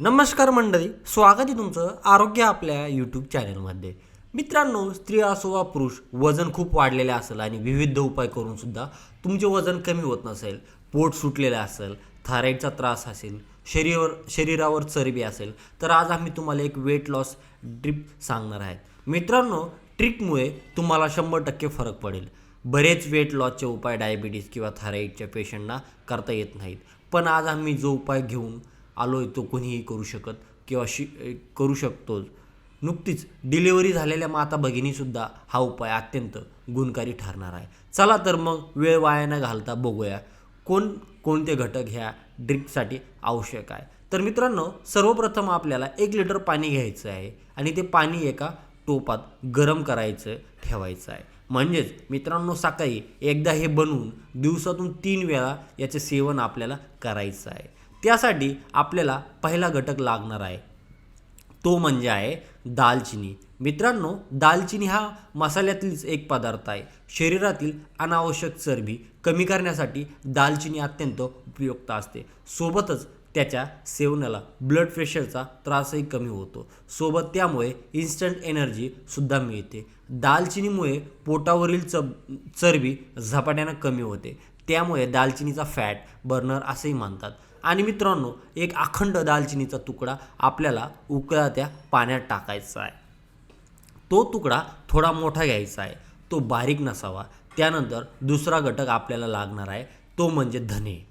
नमस्कार मंडळी स्वागत आहे तुमचं आरोग्य आपल्या यूट्यूब चॅनलमध्ये मित्रांनो स्त्री असो वा पुरुष वजन खूप वाढलेले असेल आणि विविध उपाय करून सुद्धा तुमचे वजन कमी होत नसेल पोट सुटलेलं असेल थायरॉईडचा त्रास असेल शरीरावर शरीरावर चरबी असेल तर आज आम्ही तुम्हाला एक वेट लॉस ड्रिप सांगणार आहेत मित्रांनो ट्रिकमुळे तुम्हाला शंभर टक्के फरक पडेल. बरेच वेट लॉसचे उपाय डायबिटीज किंवा थायरॉईडच्या पेशंटना करता येत नाहीत. पण आज आम्ही जो उपाय घेऊन आलो आहे तो कोणीही करू शकत किंवा शि करू शकतोच. नुकतीच डिलिव्हरी झालेल्या माता भगिनीसुद्धा हा उपाय अत्यंत गुणकारी ठरणार आहे. चला तर मग वेळ वाया न घालता बघूया कोण कोणते घटक ह्या ड्रिंकसाठी आवश्यक आहे. तर मित्रांनो सर्वप्रथम आपल्याला एक लिटर पाणी घ्यायचं आहे आणि ते पाणी एका टोपात गरम करायचं ठेवायचं आहे. म्हणजेच मित्रांनो सकाळी एकदा हे बनवून दिवसातून तीन वेळा याचे सेवन आपल्याला करायचं आहे. त्यासाठी आपल्याला पहिला घटक लागणार आहे. तो म्हणजे आहे दालचिनी. मित्रांनो दालचिनी हा मसाल्यातीलच एक पदार्थ आहे. शरीरातील अनावश्यक चरबी कमी करण्यासाठी दालचिनी अत्यंत उपयुक्त असते. सोबतच त्याच्या सेवनाला ब्लड प्रेशरचा त्रासही कमी होतो. सोबत त्यामुळे इन्स्टंट एनर्जीसुद्धा मिळते. दालचिनीमुळे पोटावरील च चरबी झपाट्यानं कमी होते. त्यामुळे दालचिनीचा फॅट बर्नर असेही म्हणतात. आणि मित्रांनो एक अखंड दालचिनीचा तुकडा आपल्याला उकळत्या पाण्यात टाकायचा आहे. तो तुकडा थोडा मोठा घ्यायचा आहे. तो बारीक नसावा. त्यानंतर दुसरा घटक आपल्याला लागणार आहे तो म्हणजे धने.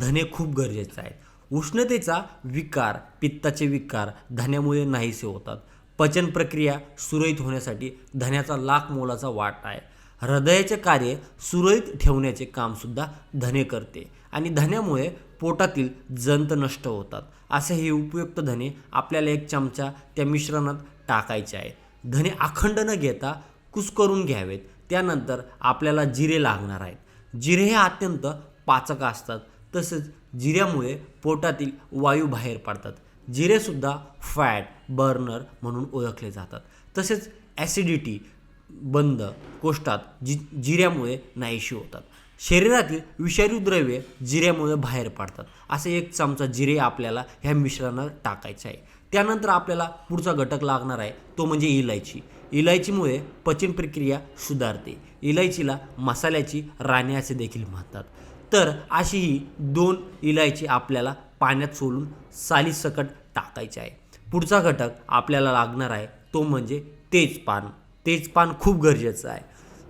धने खूप गरजेचं आहे उष्णतेचा विकार पित्ताचे विकार धन्यामुळे नाहीसे होतात. पचन प्रक्रिया सुरळीत होण्यासाठी धन्याचा लाख मोलाचा वाटा आहे. हृदयाचे कार्य सुरळीत ठेवण्याचे कामसुद्धा धने करते. आणि धन्यामुळे पोटातील जंत नष्ट होतात. असे हे उपयुक्त धने आपल्याला एक चमचा त्या मिश्रणात टाकायचे आहे. धने अखंड न घेता कुस्करून घ्यावेत. त्यानंतर आपल्याला जिरे लागणार आहेत. जिरे हे अत्यंत पाचक असतात. तसेच जिऱ्यामुळे पोटातील वायू बाहेर पडतात. जिरेसुद्धा फॅट बर्नर म्हणून ओळखले जातात. तसेच ॲसिडिटी बंद कोष्टात जि जिऱ्यामुळे नाहीशी होतात. शरीरातील विषारी द्रव्ये जिऱ्यामुळे बाहेर पडतात. असे एक चमचा जिरे आपल्याला ह्या मिश्रणात टाकायचे आहे. त्यानंतर आपल्याला पुढचा घटक लागणार आहे तो म्हणजे इलायची. इलायचीमुळे पचन प्रक्रिया सुधारते. इलायचीला मसाल्याची राणी असे देखील म्हणतात. तर अशी ही दोन इलायची आपल्याला पाण्यात सोलून सालीसकट टाकायची आहे. पुढचा घटक आपल्याला लागणार आहे तो म्हणजे तेजपान. तेजपान खूप गरजेचं आहे.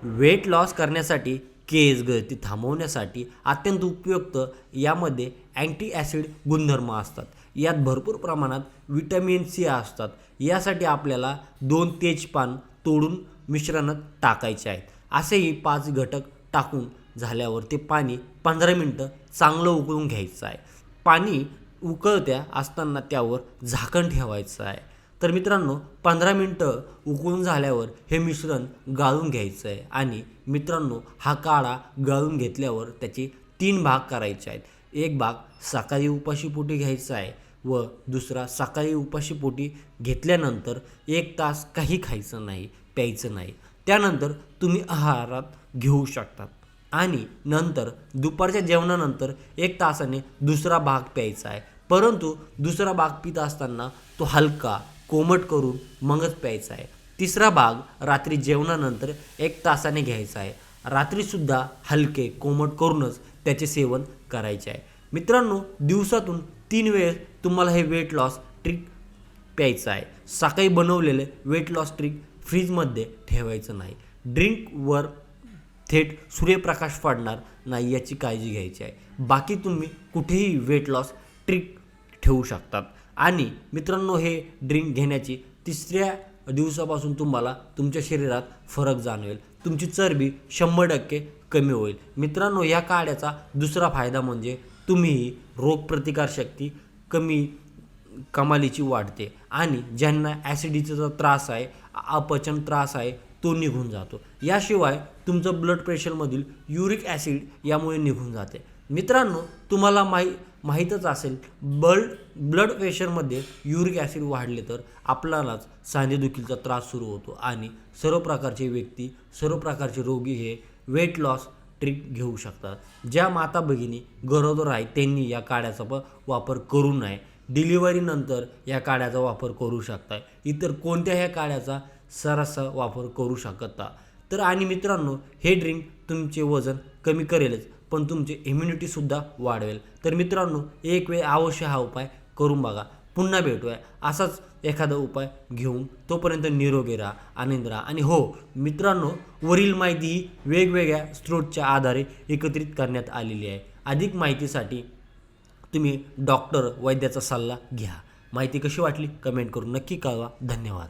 वेट लॉस करण्यासाठी केस गळती थांबवण्यासाठी अत्यंत उपयुक्त यामध्ये अँटी ॲसिड गुणधर्म असतात. यात भरपूर प्रमाणात विटॅमिन सी असतात. यासाठी आपल्याला दोन तेजपान तोडून मिश्रणात टाकायचे आहेत. असेही पाच घटक टाकून झाल्यावर ते पाणी पंधरा मिनटं चांगलं उकळून घ्यायचं आहे. पाणी उकळत्या असताना त्यावर झाकण ठेवायचं आहे. तर मित्रांनो पंधरा मिनटं उकळून झाल्यावर हे मिश्रण गाळून घ्यायचं आहे आणि मित्रांनो हा काळा गाळून घेतल्यावर त्याचे तीन भाग करायचे आहेत. एक भाग सकाळी उपाशीपोटी घ्यायचा आहे व दुसरा सकाळी उपाशीपोटी घेतल्यानंतर एक तास काही खायचं नाही प्यायचं नाही. त्यानंतर तुम्ही आहारात घेऊ शकतात आणि नंतर दुपारच्या जेवणानंतर एक तासाने दुसरा भाग प्यायचा आहे. परंतु दुसरा भाग पित असताना तो हलका कोमट करून मगच प्यायचा आहे. तिसरा भाग रात्री जेवणानंतर एक तासाने घ्यायचा आहे. रात्रीसुद्धा हलके कोमट करूनच त्याचे सेवन करायचे आहे. मित्रांनो दिवसातून तीन वेळेस तुम्हाला हे वेट लॉस ट्रिक प्यायचं आहे. सकाळी बनवलेले वेट लॉस ट्रिक फ्रीजमध्ये ठेवायचं नाही. ड्रिंकवर थेट सूर्यप्रकाश पडणार नाही याची काळजी घ्यायची आहे. बाकी तुम्ही कुठेही वेट लॉस ट्रिक ठेवू शकतात. आणि मित्रांनो हे ड्रिंक घेण्याची तिसऱ्या दिवसापासून तुम्हाला तुमच्या शरीरात फरक जाणवेल. तुमची चरबी शंभर टक्के कमी होईल. मित्रांनो या काड्याचा दुसरा फायदा म्हणजे तुम्ही रोगप्रतिकारशक्ती कमी कमालीची वाढते आणि ज्यांना ॲसिडीचा त्रास आहे अपचन त्रास आहे तो निघून जातो. याशिवाय तुमचं ब्लड प्रेशरमधील युरिक ॲसिड यामुळे निघून जाते. मित्रांनो तुम्हाला माहीत माहीतच असेल ब्लड ब्लड प्रेशरमध्ये युरिक ॲसिड वाढले तर आपल्यालाच सांधेदुखीचा त्रास सुरू होतो आणि सर्व प्रकारचे व्यक्ती सर्व प्रकारचे रोगी हे वेट लॉस ट्रीट घेऊ शकतात. ज्या माता भगिनी गरोदर आहेत त्यांनी या काड्याचा प वापर करू नये. डिलिव्हरीनंतर या काड्याचा वापर करू शकता इतर कोणत्याही काड्याचा सरासर वापर करू शकता. तर आणि मित्रांनो हे ड्रिंक तुमचे वजन कमी करेलच. पण तुमची इम्युनिटीसुद्धा वाढवेल. तर मित्रांनो एक वेळ अवश्य हा उपाय करून बघा. पुन्हा भेटूया. असाच एखादा उपाय घेऊन तोपर्यंत निरोगी राहा आनंद राहा. आणि हो मित्रांनो वरील माहिती ही वेगवेगळ्या स्रोतच्या आधारे एकत्रित करण्यात आलेली आहे. अधिक माहितीसाठी तुम्ही डॉक्टर वैद्याचा सल्ला घ्या. माहिती कशी वाटली? कमेंट करून नक्की कळवा. धन्यवाद.